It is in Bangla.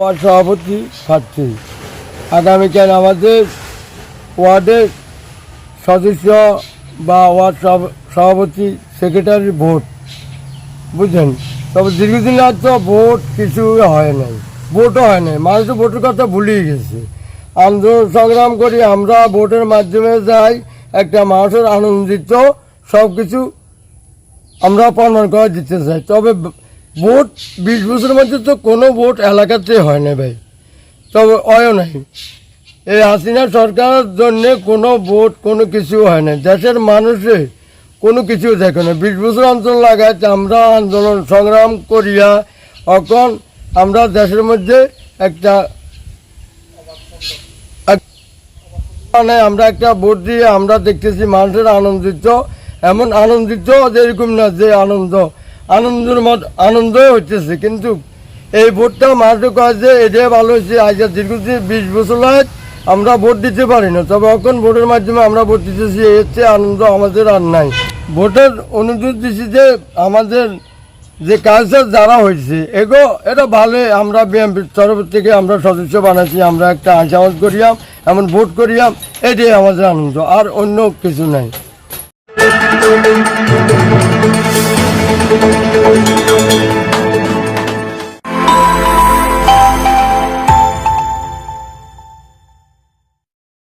ওয়ার্ড সভাপতি প্রার্থী। আগামীকাল আমাদের ওয়ার্ডের সদস্য বা ওয়ার্ড সভ- সভাপতি সেক্রেটারি ভোট। বুঝলেন? তবে দীর্ঘদিন আর তো ভোট কিছু হয় নাই। ভোটও হয় নাই। মানুষ ভোটের কথা ভুলেই গেছে। আন্দোলন সংগ্রাম করি আমরা ভোটের মাধ্যমে যাই, একটা মানুষের আনন্দিত সব কিছু আমরা প্রমাণ করে দিতে চাই। তবে ভোট, বিশ বছরের মধ্যে তো কোনো ভোট এলাকাতে হয় না ভাই। তবে হয় নাই। এই হাসিনা সরকারের জন্যে কোনো ভোট, কোনো কিছু হয় না। দেশের মানুষে কোনো কিছু দেখে না। বিশ বছর অঞ্চল লাগায় আমরা আন্দোলন সংগ্রাম করিয়া এখন আমরা দেশের মধ্যে একটা এক- মানে আমরা একটা ভোট দিয়ে আমরা দেখতেছি মানুষের আনন্দিত। এমন আনন্দিত যেরকম না যে আনন্দ। আনন্দের মত, আনন্দ হইতেছে। কিন্তু এই ভোটটা মানুষ কয় যে এটাই ভালো হয়েছে আজ দীর্ঘদিন বিশ বছর হয় আমরা ভোট দিতে পারি না। তবে এখন ভোটের মাধ্যমে আমরা ভোট দিতেছি এর চেয়ে আনন্দ আমাদের আর নাই। ভোটের অনুরোধ দিছি যে আমাদের যে কালচার যারা হয়েছে, এগো, এটা ভালো, আমরা বিএমপির তরফ থেকে আমরা সদস্য বানাচ্ছি আমরা একটা আশাবাদ করিয়াম, এমন ভোট করিয়াম, এটাই আমাদের আনন্দ, আর অন্য কিছু নাই।